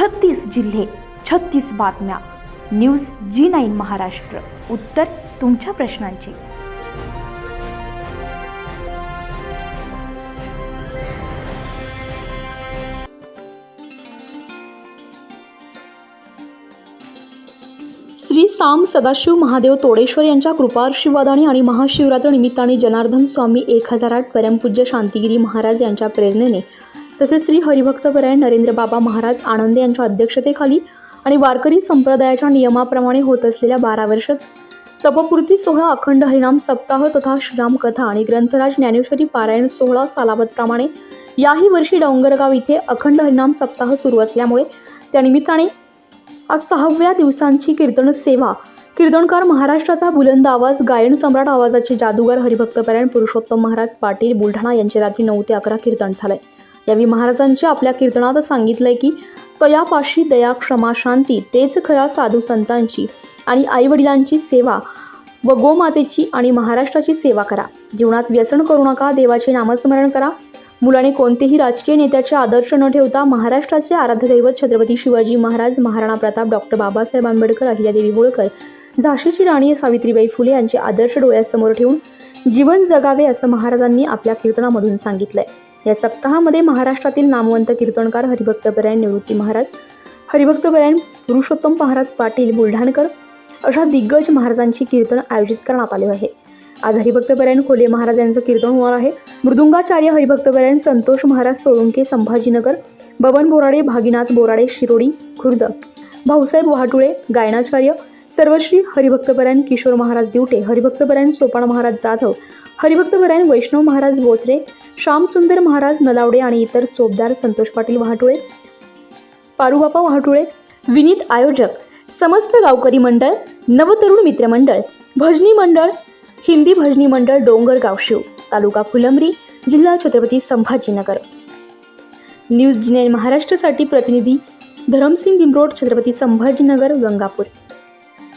छत्तीस जिल्हे छत्तीस बातम्या. News G nine Maharashtra. उत्तर तुमच्या प्रश्नांची. श्री साम सदाशिव महादेव तोडेश्वर यांच्या कृपाशीर्वादाने आणि महाशिवरात्र निमित्ताने जनार्दन स्वामी एक हजार आठ परमपूज्य शांतिगिरी महाराज यांच्या प्रेरणेने तसेच श्री हरिभक्तपरायण नरेंद्र बाबा महाराज आनंद यांच्या अध्यक्षतेखाली आणि वारकरी संप्रदायाच्या नियमाप्रमाणे होत असलेल्या बारा वर्षात तपपूर्ती सोहळा अखंड हरिनाम सप्ताह तथा श्रीराम कथा आणि ग्रंथराज ज्ञानेश्वरी पारायण सोहळा सालावतप्रमाणे याही वर्षी डोंगरगाव इथे अखंड हरिनाम सप्ताह सुरू असल्यामुळे त्यानिमित्ताने आज सहाव्या दिवसांची कीर्तन सेवा कीर्तनकार महाराष्ट्राचा बुलंद आवाज गायन सम्राट आवाजाचे जादूगार हरिभक्तपरायण पुरुषोत्तम महाराज पाटील बुलढाणा यांचे रात्री नऊ ते अकरा कीर्तन झालंय. यावेळी महाराजांची आपल्या कीर्तनात सांगितलंय की तयापाशी दया क्षमा शांती तेच खरा साधू संतांची आणि आईवडिलांची सेवा व गोमातेची आणि महाराष्ट्राची सेवा करा. जीवनात व्यसन करू नका देवाचे नामस्मरण करा. मुलाने कोणतेही राजकीय नेत्याचे आदर्श न ठेवता महाराष्ट्राचे आराध्य दैवत छत्रपती शिवाजी महाराज महाराणा प्रताप डॉक्टर बाबासाहेब आंबेडकर अहिल्यादेवी होळकर झाशीची राणी सावित्रीबाई फुले यांचे आदर्श डोळ्यासमोर ठेवून जीवन जगावे असं महाराजांनी आपल्या कीर्तनामधून सांगितलंय. या सप्ताहामध्ये महाराष्ट्रातील नामवंत कीर्तनकार हरिभक्तपरायण निवृत्ती महाराज हरिभक्तपरायण पुरुषोत्तम महाराज पाटील बुलढाणकर अशा दिग्गज महाराजांची कीर्तन आयोजित करण्यात आले आहे. आज हरिभक्तपरायण खोले महाराज यांचं कीर्तन होणार आहे. मृदुंगाचार्य हरिभक्तपरायण संतोष महाराज सोळुंके संभाजीनगर बबन बोराडे भागीनाथ बोराडे शिरोडी खुर्द भाऊसाहेब वाहटुळे गायनाचार्य सर्वश्री हरिभक्तपरायण किशोर महाराज दिवटे हरिभक्तपरायण सोपान महाराज जाधव हरिभक्तपरायण वैष्णव महाराज बोचरे श्यामसुंदर महाराज नलावडे आणि इतर चोपदार संतोष पाटील वाहटुळे पारुबापा वाहटुळे विनीत आयोजक समस्त गावकरी मंडळ नवतरुण मित्रमंडळ भजनी मंडळ हिंदी भजनी मंडळ डोंगरगाव शिव तालुका फुलंब्री जिल्हा छत्रपती संभाजीनगर. न्यूज जिने महाराष्ट्रासाठी प्रतिनिधी धरमसिंग बिंबरोड छत्रपती संभाजीनगर गंगापूर.